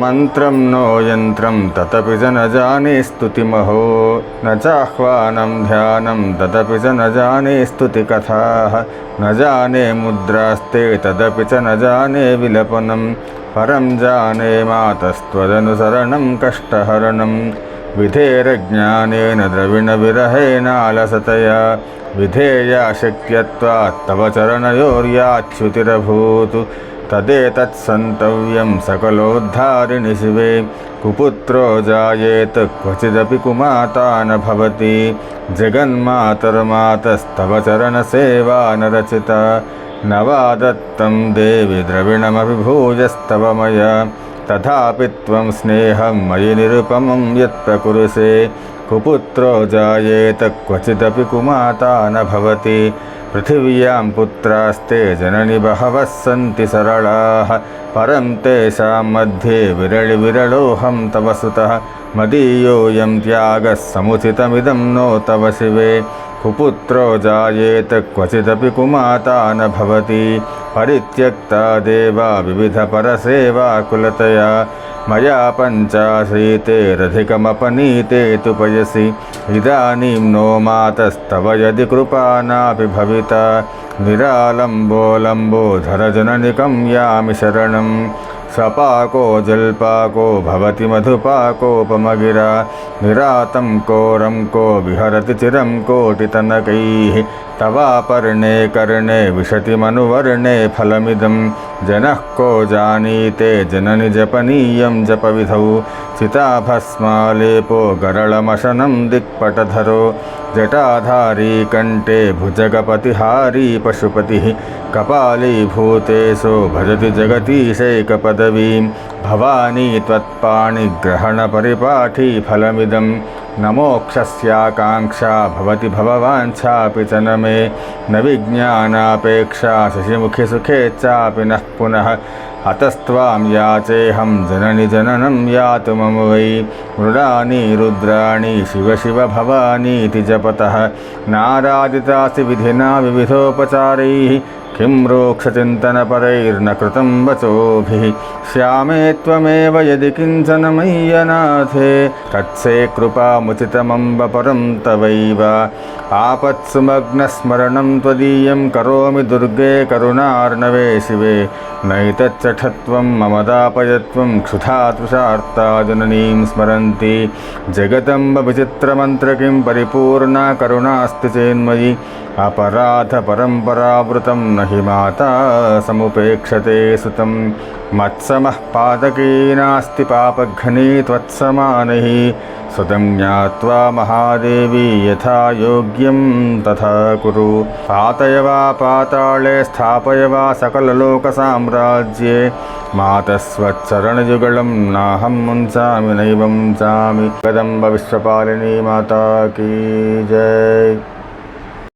मन्त्रं नो यन्त्रं तदपि च न जाने स्तुतिमहो। न चाह्वानं ध्यानं, तदपि च न जाने स्तुतिकथाः। न जाने मुद्रास्ते, तदपि च न जाने विलपनं। परं जाने मातस्त्वदनुसरणं कष्टहरणं। विधेरज्ञानेन द्रविणविरहेणालसतया विधेया शक्यत्वात् तव चरणयोर्याच्युतिरभूत्। तदेतत्सन्तव्यं सकलोद्धारिणि शिवे। कुपुत्रो जायेत, क्वचिदपि कुमाता न भवति। जगन्मातर्मातस्तव चरणसेवा न रचिता। न वा दत्तं देवि द्रविणमपि भूयस्तव मया तथापि त्वं स्नेहं मयि निरुपमं यत्प्रकुरुषे। कुपुत्रो जायेत, क्वचिदपि कुमाता न भवति पृथिव्यां पुत्रास्ते जननि बहवः सन्ति सरलाः। परं तेषां मध्ये विरळिविरलोऽहं तव सुतः। मदीयोऽयं त्यागः समुचितमिदं नो तव शिवे। कुपुत्रो जायेत, क्वचिदपि कुमाता न भवति। परित्यक्ता देवा विविधपरसेवा कुलतया मया पञ्चाशीतेरधिकमपनीते तु पयसि। इदानीं नो मातस्तव यदि कृपा नापि भविता निरालम्बोलम्बोधरजननिकं यामि शरणं स्वपाको जल्पाको भवति मधुपाकोपमगिरा निरातं कोरं को विहरति चिरं कोटितनकैः तवापर्णे कर्णे विशतिमनुवर्णे फलमिदं। जनः को जानीते, जननि जपनीयं जपविधौ। चिताभस्मालेपो गरळमशनं दिक्पटधरो। जटाधारी कण्ठे भुजगपतिहारी पशुपतिः। कपालीभूतेषु भजति जगतीशैकपदवीं भवानी त्वत्पाणिग्रहणपरिपाठी फलमिदं। न मोक्षस्याकाङ्क्षा भवति भववाञ्छापि च न मे। न विज्ञानापेक्षा शशिमुखि सुखे चापि नः पुनः हतस्त्वां याचेऽहं जननि जननं यातु मम वै। मृडानि, रुद्राणि, शिव शिव भवानीति जपतः। नारादितासि विधिना विविधोपचारैः। किं रोक्षचिन्तनपरैर्न कृतं वचोभिः श्यामे त्वमेव यदि किञ्चन मय्यनाथे तत्से कृपामुचितमम्ब परं तवैव आपत्सु मग्नस्मरणं त्वदीयं करोमि दुर्गे करुणार्णवे शिवे नैतच्चठत्वं मम दापयत्वं क्षुधा तृषार्ता जननीं स्मरन्ति जगदम्ब विचित्रमन्त्र किं परिपूर्णा करुणास्ति चेन्मयि अपराधपरम्परावृतं न हि माता समुपेक्षते सुतं मत्समः पादकी नास्ति पापघ्नी त्वत्समानैः सुतं ज्ञात्वा महादेवी यथा योग्यं तथा कुरु पातय वा पाताळे स्थापय वा सकललोकसाम्राज्ये मातस्वच्चरणयुगलं नाहं मुञ्चामि नैव मुञ्चामि कदम्ब विश्वपालिनी माता की जय